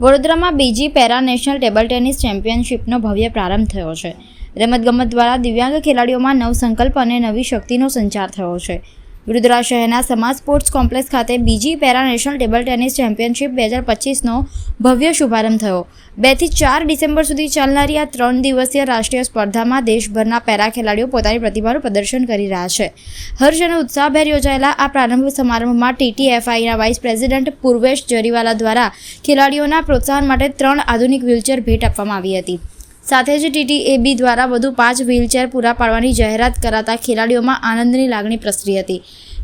વડોદરામાં બીજી para national table tennis ચેમ્પિયનશિપનો ભવ્ય પ્રારંભ થયો છે. રમતગમત દ્વારા દિવ્યાંગ ખેલાડીઓમાં નવસંકલ્પ અને નવી શક્તિનો સંચાર થયો છે. વડોદરા શહેરના સમાજ સ્પોર્ટ્સ કોમ્પ્લેક્સ ખાતે બીજી para national table tennis championship બે હજાર પચીસનો ભવ્ય શુભારંભ થયો. બેથી ચાર ડિસેમ્બર સુધી ચાલનારી આ ત્રણ દિવસીય રાષ્ટ્રીય સ્પર્ધામાં દેશભરના પેરા ખેલાડીઓ પોતાની પ્રતિભાનું પ્રદર્શન કરી રહ્યા છે. હર્ષ અને ઉત્સાહભેર યોજાયેલા આ પ્રારંભ સમારંભમાં ટીટીએફઆઈના વાઇસ પ્રેસિડેન્ટ પૂર્વેશ જરીવાલા દ્વારા ખેલાડીઓના પ્રોત્સાહન માટે ત્રણ આધુનિક વ્હીલચેર ભેટ આપવામાં આવી હતી. સાથે જ ટીટીએબી દ્વારા વધુ પાંચ વ્હીલચેર પૂરા પાડવાની જાહેરાત કરાતા ખેલાડીઓમાં આનંદની લાગણી પ્રસરી હતી.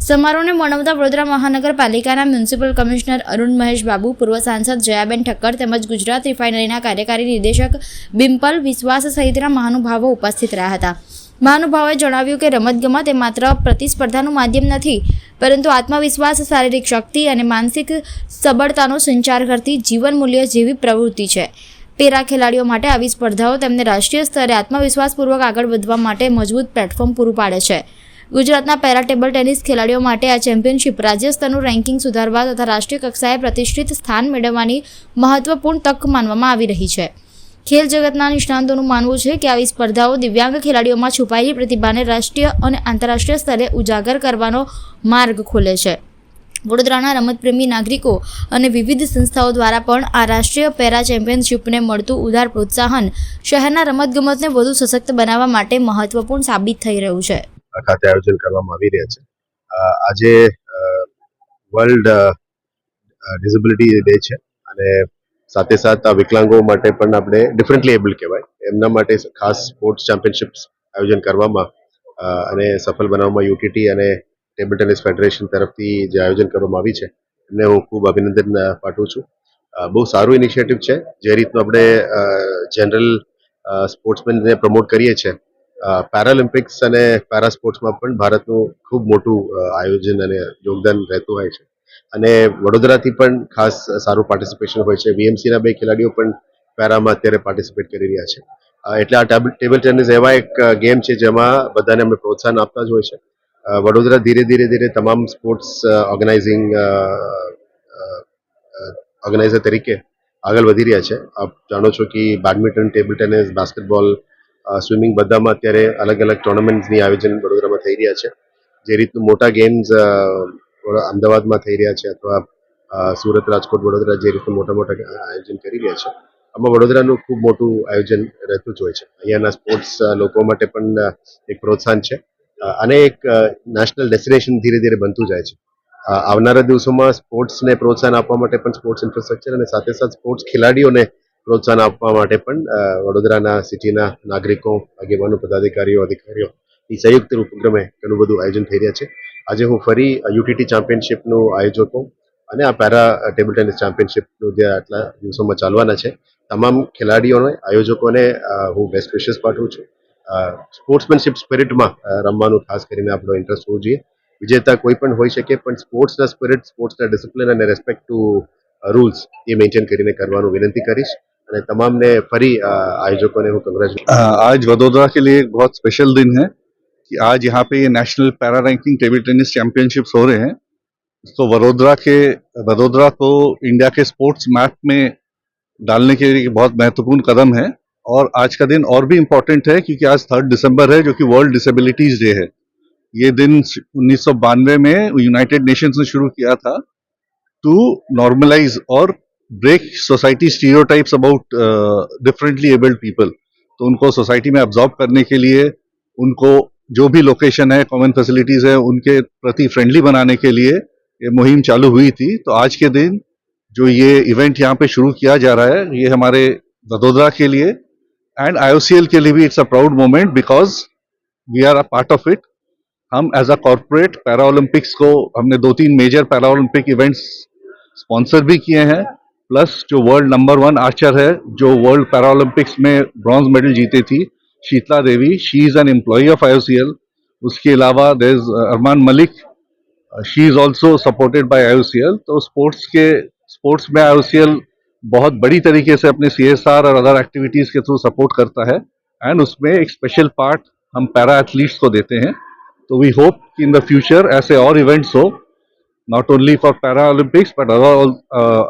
સમારોહને મનાવતા વડોદરા મહાનગરપાલિકાના મ્યુનિસિપલ કમિશનર અરુણ મહેશ બાબુ, પૂર્વ સાંસદ જયાબેન ઠક્કર તેમજ ગુજરાત રિફાઇનરીના કાર્યકારી નિર્દેશક બિમ્પલ વિશ્વાસ સહિતના મહાનુભાવો ઉપસ્થિત રહ્યા હતા. મહાનુભાવોએ જણાવ્યું કે રમતગમત એ માત્ર પ્રતિસ્પર્ધાનું માધ્યમ નથી, પરંતુ આત્મવિશ્વાસ, શારીરિક શક્તિ અને માનસિક સબળતાનો સંચાર કરતી જીવન મૂલ્ય જેવી પ્રવૃત્તિ છે. પેરા ખેલાડીઓ માટે આવી સ્પર્ધાઓ તેમને રાષ્ટ્રીય સ્તરે આત્મવિશ્વાસપૂર્વક આગળ વધવા માટે મજબૂત પ્લેટફોર્મ પૂરું પાડે છે. ગુજરાતના પેરા ટેબલ ટેનિસ ખેલાડીઓ માટે આ ચેમ્પિયનશિપ રાજ્ય સ્તરનું રેન્કિંગ સુધારવા તથા રાષ્ટ્રીય કક્ષાએ પ્રતિષ્ઠિત સ્થાન મેળવવાની મહત્વપૂર્ણ તક માનવામાં આવી રહી છે. ખેલ જગતના નિષ્ણાંતોનું માનવું છે કે આવી સ્પર્ધાઓ દિવ્યાંગ ખેલાડીઓમાં છુપાયેલી પ્રતિભાને રાષ્ટ્રીય અને આંતરરાષ્ટ્રીય સ્તરે ઉજાગર કરવાનો માર્ગ ખોલે છે. વડોદરાના રમતપ્રેમી નાગરિકો અને વિવિધ સંસ્થાઓ દ્વારા પણ આ રાષ્ટ્રીય પેરા ચેમ્પિયનશિપને મળતું ઉદાર પ્રોત્સાહન શહેરના રમતગમતને વધુ સશક્ત બનાવવા માટે મહત્વપૂર્ણ સાબિત થઈ રહ્યું છે. ખાતે આયોજન કરવામાં આવી રહ્યા છે. આજે વર્લ્ડ ડિસેબિલિટી ડે છે અને સાથે સાથ આ વિકલાંગો માટે પણ આપણે ડિફરન્ટલી એબલ કહેવાય. એમના માટે ખાસ સ્પોર્ટ્સ ચેમ્પિયનશિપ્સ આયોજન કરવામાં અને સફળ બનાવવામાં યુટીટી અને ટેબલ ટેનિસ ફેડરેશન તરફથી જે આયોજન કરવામાં આવી છે, એમને હું ખૂબ અભિનંદન પાઠવું છું. બહુ સારું ઇનિશિયેટિવ છે. જે રીતનું આપણે જનરલ સ્પોર્ટ્સમેનને પ્રમોટ કરીએ છીએ. પેરાલિમ્પિક્સ અને પેરા સ્પોર્ટ્સમાં પણ ભારતનું ખૂબ મોટું આયોજન અને યોગદાન રહેતું હોય છે. અને વડોદરાથી પણ ખાસ સારું પાર્ટિસિપેશન હોય છે. વીએમસીના બે ખેલાડીઓ પણ પેરામાં અત્યારે પાર્ટિસિપેટ કરી રહ્યા છે. એટલે આ ટેબલ ટેનિસ એવા એક ગેમ છે જેમાં બધાને અમે પ્રોત્સાહન આપતા જ હોય છે. વડોદરા ધીરે ધીરે ધીરે તમામ સ્પોર્ટ્સ ઓર્ગેનાઇઝિંગ ઓર્ગેનાઇઝર તરીકે આગળ વધી રહ્યા છે. આપ જાણો છો કે badminton table tennis basketball swimming બધામાં અત્યારે અલગ અલગ ટુર્નામેન્ટ્સની આયોજન વડોદરામાં થઈ રહ્યા છે. જે રીતનું મોટા ગેમ્સ અમદાવાદમાં થઈ રહ્યા છે અથવા સુરત, રાજકોટ, વડોદરા જે રીતનું મોટા મોટા આયોજન કરી રહ્યા છે. આમાં વડોદરાનું ખૂબ મોટું આયોજન રહેતું જ હોય છે. અહીંયાના સ્પોર્ટ્સ લોકો માટે પણ એક પ્રોત્સાહન છે. અને એક નેશનલ ડેસ્ટિનેશન ધીરે ધીરે બનતું જાય છે. આવનારા દિવસોમાં સ્પોર્ટ્સને પ્રોત્સાહન આપવા માટે પણ સ્પોર્ટ્સ ઇન્ફ્રાસ્ટ્રક્ચર અને સાથે સાથે સ્પોર્ટ્સ ખેલાડીઓને પ્રોત્સાહન આપવા માટે પણ વડોદરાના સિટીના નાગરિકો, આગેવાનો, પદાધિકારીઓ, અધિકારીઓ એ સંયુક્ત ઉપક્રમે ઘણું બધું આયોજન થઈ રહ્યા છે. આજે હું ફરી યુટીટી ચેમ્પિયનશિપનું આયોજકો અને આ પેરા ટેબલ ટેનિસ ચેમ્પિયનશિપનું જે આટલા દિવસોમાં ચાલવાના છે, તમામ ખેલાડીઓને, આયોજકોને હું બેસ્ટ વિશેસ પાઠવું છું. સ્પોર્ટ્સમેનશિપ સ્પિરિટમાં રમવાનું ખાસ કરીને આપણો ઇન્ટરેસ્ટ હોવો જોઈએ વિજેતા કોઈ પણ હોઈ શકે પણ સ્પોર્ટ્સના સ્પિરિટ સ્પોર્ટ્સના ડિસિપ્લિન અને રેસ્પેક્ટ ટુ રૂલ્સ એ મેન્ટેન કરીને કરવાનું વિનંતી કરીશ અને તમામને ફરી અ, આયોજકોને હું કંગ્રેચ્યુલેટ आज वडोदरा के लिए एक बहुत स्पेशल दिन है कि आज यहाँ पे ये national para ranking table tennis championships हो रहे हैं तो वडोदरा के वडोदरा को इंडिया के स्पोर्ट्स मैप में डालने के लिए बहुत महत्वपूर्ण कदम है और आज का दिन और भी इम्पोर्टेंट है, क्योंकि आज थर्ड दिसंबर है, जो कि वर्ल्ड डिसेबिलिटीज डे है। ये दिन उन्नीस सौ बानवे में यूनाइटेड नेशंस ने शुरू किया था टू नॉर्मलाइज और break society stereotypes about differently abled people तो उनको सोसाइटी में अब्जॉर्ब करने के लिए, उनको जो भी लोकेशन है कॉमन फैसिलिटीज़ है, उनके प्रति फ्रेंडली बनाने के लिए ये मुहिम चालू हुई थी। तो आज के दिन जो ये इवेंट यहाँ पे शुरू किया जा रहा है, ये हमारे वडोदरा के लिए एंड आईओसीएल के लिए भी it's a proud moment because we are a part of it हम as a corporate para Olympics को हमने दो तीन major para Olympic events sponsor भी किए हैं. प्लस जो वर्ल्ड नंबर वन आर्चर है, जो वर्ल्ड पैरा ओलंपिक्स में ब्रॉन्ज मेडल जीती थी Sheetal Devi she is an employ of IOCL उसके अलावा there is Arman Malik she is also supported by IOCL तो स्पोर्ट्स के स्पोर्ट्स में आईओसीएल बहुत बड़ी तरीके से अपने सीएसआर और अदर एक्टिविटीज़ के थ्रू सपोर्ट करता है एंड उसमें एक स्पेशल पार्ट हम पैरा एथलीट्स को देते हैं तो वी होप कि इन द फ्यूचर ऐसे और इवेंट्स हो not only for para olympics but other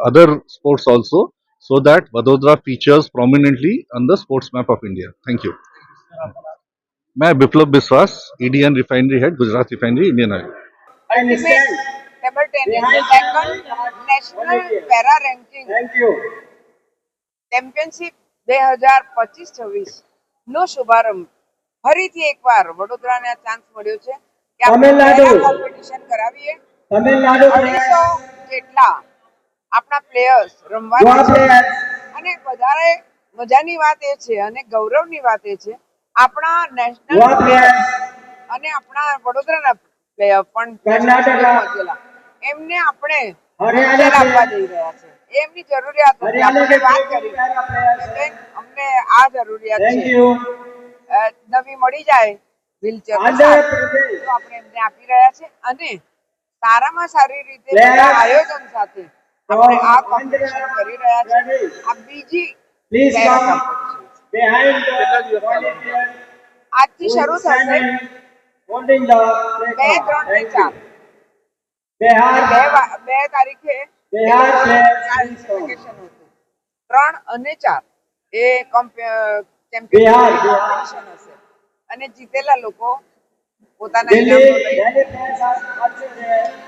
other sports also, so that Vadodara features prominently on the sports map of India. Thank you. मैं Biplab Biswas EDN refinery head Gujarat refinery Indian oil table tennis second national para ranking. Thank you. Championship બે હજાર પચીસ છવ્વીસ નો શુભારંભ. ફરીથી એકવાર વડોદરાને આ chance મળ્યો છે કે આપણે. કોમ્પિટિશન કરાવીએ. અઢીસો જેટલા આપણા પ્લેયર્સ રમવાના છે અને વધારે મજાની વાત એ છે અને ગૌરવની વાત એ છે આપણા નેશનલ અને આપણા વડોદરાના પ્લેયર પણ. એમને આપણે આપવા જઈ રહ્યા છે. એમની જરૂરિયાત આપણે વાત કરી. બેન, અમને આ જરૂરિયાત છે. નવી મળી જાય વ્હીલચેર આપણે એમને આપી રહ્યા છે. અને સારામાં સારી રીતે આયોજન સાથે આપણે આ આંધ્ર કોમ્પિટિશન કરી રહ્યા છે. આ બીજી આજથી શરૂ થશે. બે ત્રણ ને ચાર. બે તારીખે ત્રણ અને ચાર. એ ચેમ્પિયન હશે. અને જીતેલા લોકો પોતાના